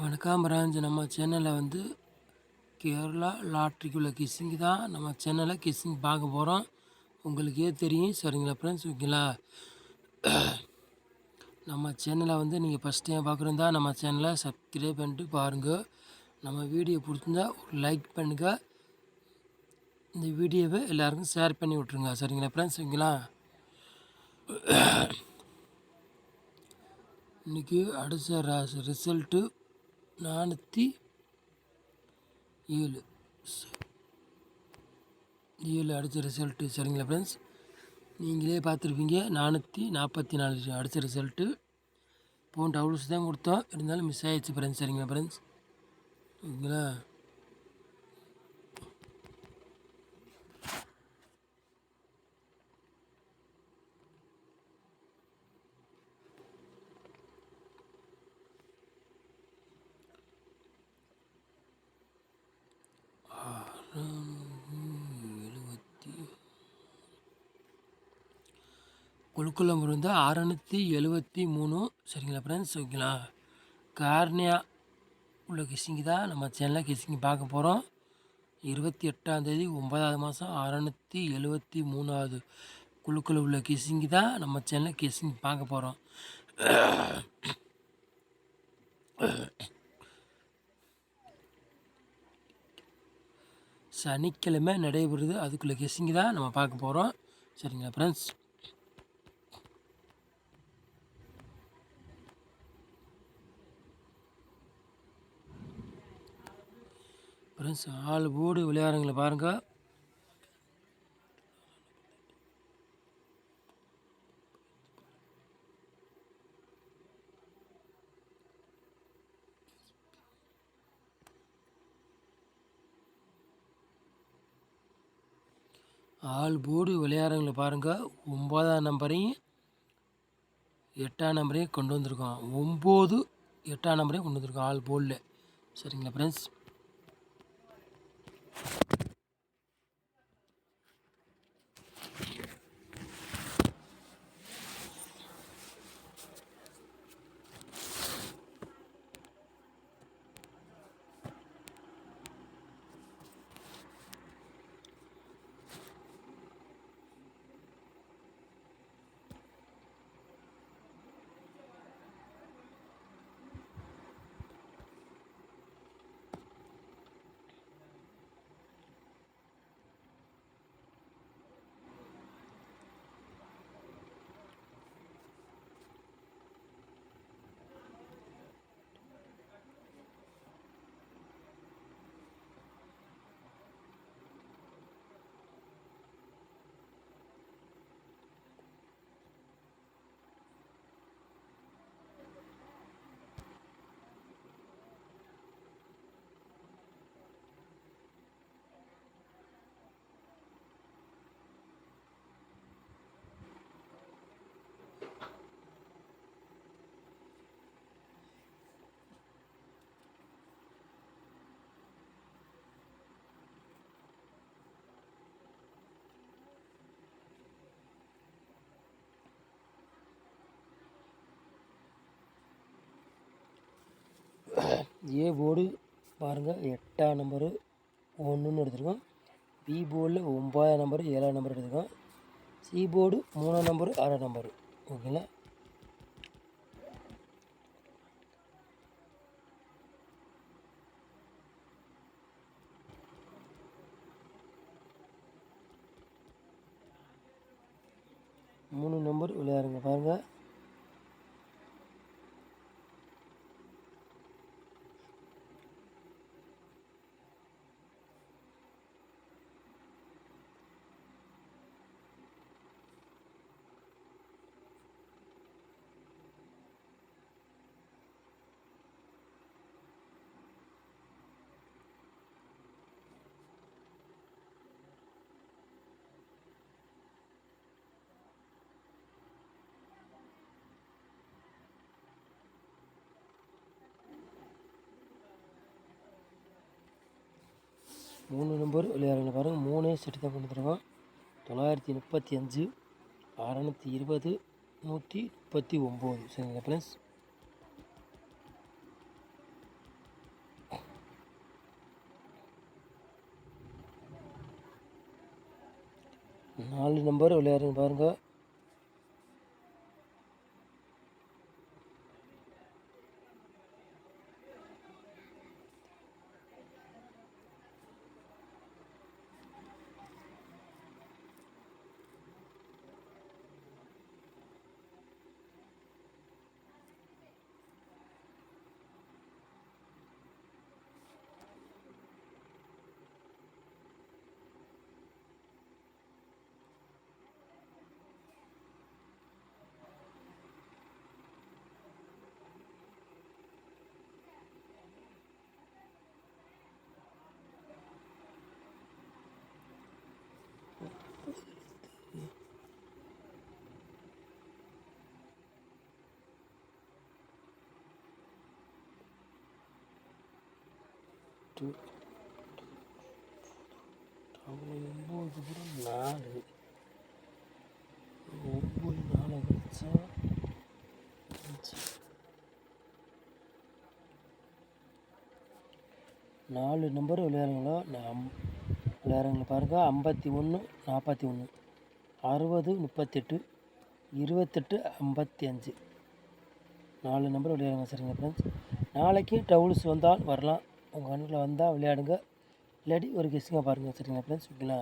வணக்கம் பிரான்ச் நம்ம சேனலில் வந்து கேரளா லாட்ரிக்குள்ள கிஸ்ஸிங் தான் நம்ம சேனலில் கிஸ்ஸிங் பார்க்க போகிறோம். உங்களுக்கே தெரியும். சரிங்களா ஃப்ரெண்ட்ஸ் ஓகேங்களா? நம்ம சேனலை வந்து நீங்கள் ஃபஸ்ட் டைம் பார்க்குறதா நம்ம சேனலை சப்ஸ்கிரைப் பண்ணிட்டு பாருங்கள் நம்ம வீடியோ பிடிச்சிருந்தா ஒரு லைக் பண்ணுங்கள் இந்த வீடியோவை எல்லாருக்கும் ஷேர் பண்ணி விட்ருங்க சரிங்களா ஃப்ரெண்ட்ஸ் ஓகேங்களா? இன்றைக்கி அடுத்த ரிசல்ட்டு நானூற்றி ஏழு. ஏழு அடித்த ரிசல்ட்டு சரிங்களா ஃப்ரெண்ட்ஸ் நீங்களே பார்த்துருப்பீங்க நானூற்றி நாற்பத்தி நாலு அடித்த ரிசல்ட்டு போன் டவுல்ஸ் தான் கொடுத்தோம். இருந்தாலும் மிஸ் ஆகிடுச்சு ஃப்ரெண்ட்ஸ் சரிங்களா ஃப்ரெண்ட்ஸ் ஓகேங்களா எழுபத்தி குழுக்குளம் இருந்து அறநூற்றி எழுபத்தி மூணு. சரிங்களா ஃப்ரெண்ட்ஸ் ஓகேங்களா? கார்னியா உள்ள கிசிங்கி தான் நம்ம சேனலில் கிசிங்கி பார்க்க போகிறோம் இருபத்தி எட்டாந்தேதி ஒன்பதாவது மாதம் அறநூற்றி எழுபத்தி மூணாவது குழுக்கள் உள்ள கிசிங்கி தான் நம்ம சேனலில் கிசிங்கி பார்க்க போகிறோம் சனிக்கிழமை நடைபெறுது. அதுக்குள்ளே கெஸ்ஸிங் தான் நம்ம பார்க்க போகிறோம் சரிங்களா ஃப்ரெண்ட்ஸ் ஃப்ரெண்ட்ஸ் ஆள் போடு விளையாடுறவங்களை பாருங்கள் ஆள் போடு விளையாடுறவங்களை பாருங்கள் ஒம்பதாம் நம்பரையும் எட்டாம் நம்பரையும் கொண்டு வந்திருக்கோம் ஒம்பது எட்டாம் நம்பரையும் கொண்டு வந்திருக்கோம் ஆள் போர்டில் சரிங்களா ஃப்ரெண்ட்ஸ் ஏ போர்டு பாருங்கள் எட்டாம் நம்பரு ஒன்றுன்னு எடுத்துருக்கோம். பி போர்டில் ஒம்பதாம் நம்பரு ஏழாம் நம்பர் எடுத்துருக்கோம். சி போர்டு மூணாம் நம்பரு ஆறாம் நம்பரு. ஓகேங்களா? மூணு நம்பர் விளையாடுங்க பாருங்கள் மூணு நம்பர் விளையாடுங்க பாருங்கள் மூணே செட்டு தான் கொண்டு தொள்ளாயிரத்தி முப்பத்தி அஞ்சு அறநூற்றி இருபது நூற்றி முப்பத்தி ஒம்பது. சரிங்களா ஃப்ரெண்ட்ஸ் நாலு நம்பர் விளையாடுங்க பாருங்கள் டூ ஒம்பது புறம் நாலு ஒம்பது நாலு வச்சா நாலு நம்பர் விளையாடுங்களோ நான் விளையாடுங்க பாருங்க ஐம்பத்தி ஒன்று நாற்பத்தி ஒன்று அறுபது முப்பத்தெட்டு இருபத்தெட்டு ஐம்பத்தி அஞ்சு நாலு நம்பர் விளையாடுங்க சரிங்க ஃப்ரெண்ட்ஸ் நாளைக்கு டவுல்ஸ் வந்தால் வரலாம் உங்கள் கண்ணில் வந்தால் விளையாடுங்க. இல்லாட்டி ஒரு கெஸ்ஸுங்க பாருங்கள் சரிங்களா ஃப்ரெண்ட்ஸ் ஓகேங்களா?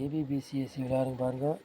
ஏபிபிசிஎஸ்சி விளையாடுங்க பாருங்கள்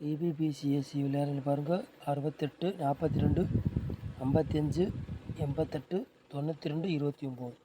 ஏபிபிசிஎஸ்சி விளையாடுங்க பாருங்கள் அறுபத்தெட்டு நாற்பத்தி ரெண்டு ஐம்பத்தி அஞ்சு எண்பத்தெட்டு தொண்ணூற்றி ரெண்டு இருபத்தி ஒம்பது.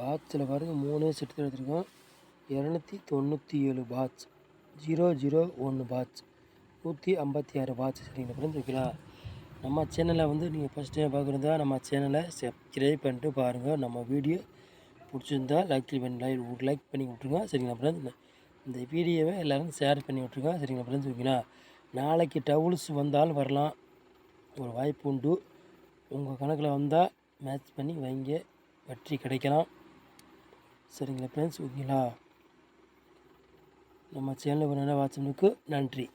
பாக்ஸில் பாருங்கள் மூணே செட்டு தான் எடுத்திருக்கோம். இரநூத்தி தொண்ணூற்றி ஏழு பாட்ச் ஜீரோ ஜீரோ ஒன்று பாட்ச் நூற்றி ஐம்பத்தி ஆறு பாட்ச் சரிங்களா ஃப்ரெண்ட்ஸ் ஓகேங்களா நம்ம சேனலை வந்து நீங்கள் ஃபஸ்ட் டைம் பார்க்குறதா நம்ம சேனலை சப்ஸ்கிரைப் பண்ணிட்டு பாருங்கள் நம்ம வீடியோ பிடிச்சிருந்தா லைக் பண்ணி ஒரு லைக் பண்ணி விட்ருங்க சரிங்களா ஃப்ரெண்ட்ஸ் இந்த வீடியோவை எல்லோரும் ஷேர் பண்ணி விட்ருங்க சரிங்களா ஃப்ரெண்ட்ஸ் ஓகேங்களா நாளைக்கு டவுல்ஸ் வந்தாலும் வரலாம். ஒரு வாய்ப்பு உண்டு. உங்கள் கணக்கில் வந்தால் மேட்ச் பண்ணி வைங்க. வெற்றி கிடைக்கலாம். சரிங்களா ஃப்ரெண்ட்ஸ் ஓகேங்களா? நம்ம சேனலில் வர வாட்சனுக்கு நன்றி.